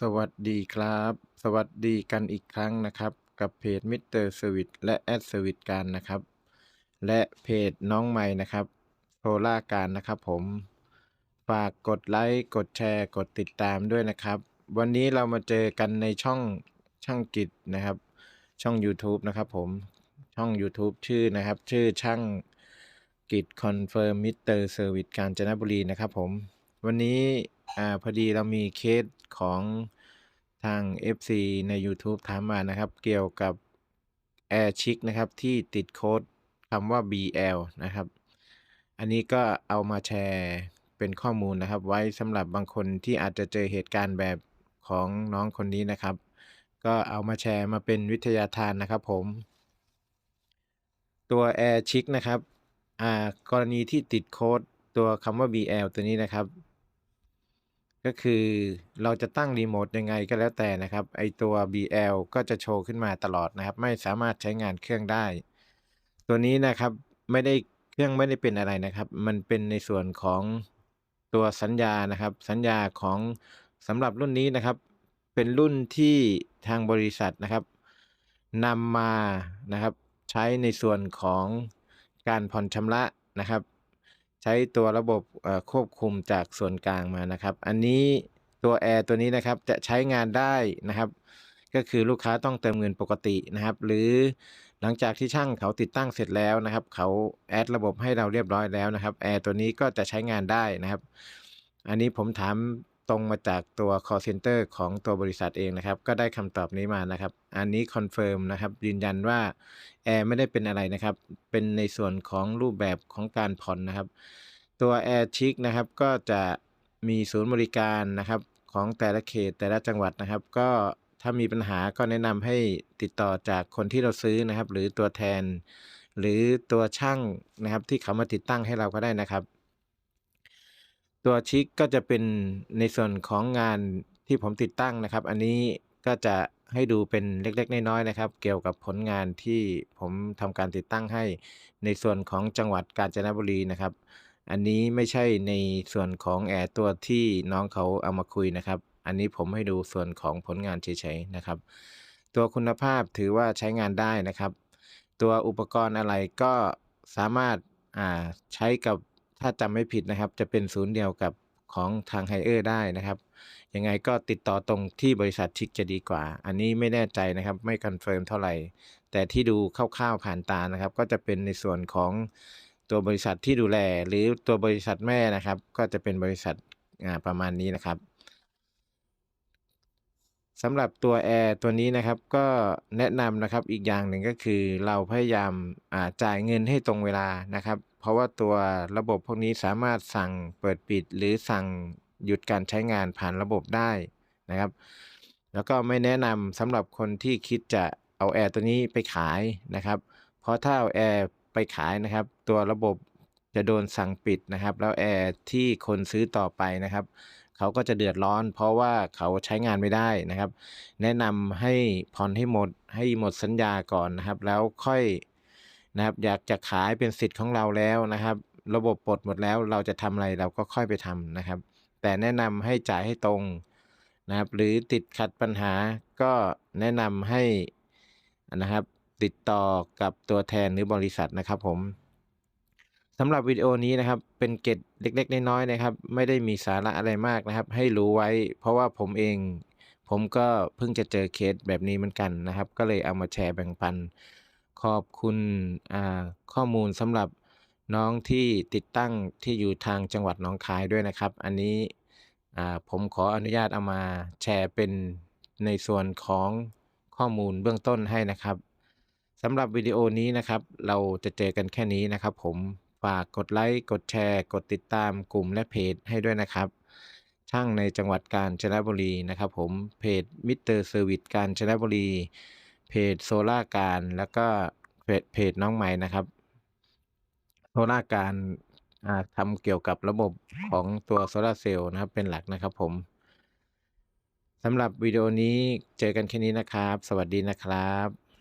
สวัสดีครับ สวัสดีกันอีกครั้งนะครับ กับเพจมิสเตอร์สวิตและแอดสวิตการนะครับ และเพจน้องใหม่นะครับโซล่าการนะครับผม ฝากกดไลค์ กดแชร์ กดติดตามด้วยนะครับ วันนี้เรามาเจอกันในช่องช่างกิจนะครับ ช่อง YouTube นะครับผมช่อง YouTube ชื่อนะครับ ชื่อช่างกิจคอนเฟิร์มมิสเตอร์เซอร์วิสกาญจนบุรีนะครับผม วันนี้ อ่าพอดีเรามีเคสของทาง FC ใน YouTube ถามมานะครับ เกี่ยวกับ Air Chic นะครับ ที่ติดโค้ดคำว่า BL นะครับ อันนี้ก็เอามาแชร์เป็นข้อมูลนะครับ ไว้สำหรับบางคนที่อาจจะเจอเหตุการณ์แบบของน้องคนนี้นะครับ ก็เอามาแชร์มาเป็นวิทยาทานนะครับผม ตัว Air Chic นะครับ อ่ากรณีที่ติดโค้ดตัวคำว่า BL ตัวนี้นะครับ ก็คือเราจะตั้งรีโมทยังไงก็แล้วแต่นะครับ ไอตัว BL ก็จะโชว์ขึ้นมาตลอดนะครับ ไม่สามารถใช้งานเครื่องได้ ตัวนี้นะครับไม่ได้เครื่องไม่ได้เป็นอะไรนะครับ มันเป็นในส่วนของตัวสัญญานะครับ สัญญาของสำหรับรุ่นนี้นะครับ เป็นรุ่นที่ทางบริษัทนะครับนำมานะครับ ใช้ในส่วนของการผ่อนชำระนะครับ ใช้ตัวระบบควบคุมจากส่วนกลางมานะครับ อันนี้ตัวแอร์ตัวนี้นะครับจะใช้งานได้นะครับ ก็คือลูกค้าต้องเติมเงินปกตินะครับ หรือหลังจากที่ช่างเขาติดตั้งเสร็จแล้วนะครับ เขาแอดระบบให้เราเรียบร้อยแล้วนะครับแอร์ตัวนี้ก็จะใช้งานได้นะครับ อันนี้ผมถาม ตรงมาจากตัว call center ของตัวบริษัทเองนะครับ ก็ได้คำตอบนี้มานะครับ อันนี้คอนเฟิร์มนะครับยืนยันว่าแอร์ไม่ได้เป็นอะไรนะครับ เป็นในส่วนของรูปแบบของการผ่อนนะครับ ตัว Air Chic นะครับก็จะมีศูนย์บริการนะครับของแต่ละเขตแต่ละจังหวัดนะครับ ก็ถ้ามีปัญหาก็แนะนำให้ติดต่อจากคนที่เราซื้อนะครับ หรือตัวแทน หรือตัวช่างนะครับที่เขามาติดตั้งให้เราก็ได้นะครับ ตัวชิคก็จะเป็นในส่วนของงานที่ผมติดตั้งนะครับ อันนี้ก็จะให้ดูเป็นเล็กๆ น้อยๆนะครับ เกี่ยวกับผลงานที่ผมทำการติดตั้งให้ในส่วนของจังหวัดกาญจนบุรีนะครับ อันนี้ไม่ใช่ในส่วนของแอร์ตัวที่น้องเขาเอามาคุยนะครับ อันนี้ผมให้ดูส่วนของผลงานเฉยๆนะครับ ตัวคุณภาพถือว่าใช้งานได้นะครับ ตัวอุปกรณ์อะไรก็สามารถใช้กับ ถ้าจำไม่ผิดนะครับ จะเป็นศูนย์เดียวกับของทางไฮเออร์ได้นะครับ ยังไงก็ติดต่อตรงที่บริษัทชิกจะดีกว่า อันนี้ไม่แน่ใจนะครับ ไม่คอนเฟิร์มเท่าไหร่ แต่ที่ดูคร่าวๆผ่านตานะครับ ก็จะเป็นในส่วนของตัวบริษัทที่ดูแล หรือตัวบริษัทแม่นะครับ ก็จะเป็นบริษัทประมาณนี้นะครับสำหรับตัวแอร์ตัวนี้นะครับก็แนะนำนะครับอีกอย่างหนึ่งก็คือเราพยายามจ่ายเงินให้ตรงเวลานะครับ เพราะว่าตัวระบบพวกนี้สามารถสั่งเปิดปิด หรือสั่งหยุดการใช้งานผ่านระบบได้นะครับ แล้วก็ไม่แนะนำสำหรับคนที่คิดจะเอาแอร์ตัวนี้ไปขายนะครับ เพราะถ้าเอาแอร์ไปขายนะครับ ตัวระบบจะโดนสั่งปิดนะครับ แล้วแอร์ที่คนซื้อต่อไปนะครับ เขาก็จะเดือดร้อน เพราะว่าเขาใช้งานไม่ได้นะครับ แนะนำให้ผ่อนให้หมดให้หมดสัญญาก่อนนะครับ แล้วค่อย นะครับ อยากจะขายเป็นสิทธิ์ของเราแล้วนะครับ ระบบปลดหมดแล้วเราจะทำอะไรเราก็ค่อยไปทำนะครับ แต่แนะนำให้จ่ายให้ตรงนะครับ หรือติดขัดปัญหาก็แนะนำให้นะครับติดต่อกับตัวแทนหรือบริษัทนะครับผมสำหรับวิดีโอนี้นะครับ เป็นเกร็ดเล็กๆ น้อยๆนะครับ ไม่ได้มีสาระอะไรมากนะครับ ให้รู้ไว้ เพราะว่าผมเอง ผมก็เพิ่งจะเจอเคสแบบนี้เหมือนกันนะครับ ก็เลยเอามาแชร์แบ่งปัน ขอบคุณอ่าข้อมูลสำหรับน้องที่ติดตั้งที่อยู่ทางจังหวัดหนองคายด้วยนะครับ อันนี้อ่าผมขออนุญาตเอามาแชร์เป็นในส่วนของข้อมูลเบื้องต้นให้นะครับสำหรับวิดีโอนี้นะครับ เราจะเจอกันแค่นี้นะครับผมฝากกดไลค์กดแชร์ กดติดตามกลุ่มและเพจให้ด้วยนะครับ ช่างในจังหวัดกาญจนบุรีนะครับ ผมเพจมิสเตอร์เซอร์วิสกาญจนบุรี เพจโซล่าการแล้วก็ เพจเพจน้องใหม่นะครับโซล่าการอ่าทำเกี่ยวกับระบบของตัวโซลาร์เซลล์นะครับเป็นหลักนะครับผมสำหรับวิดีโอนี้เจอกันแค่นี้นะครับ สวัสดีนะครับ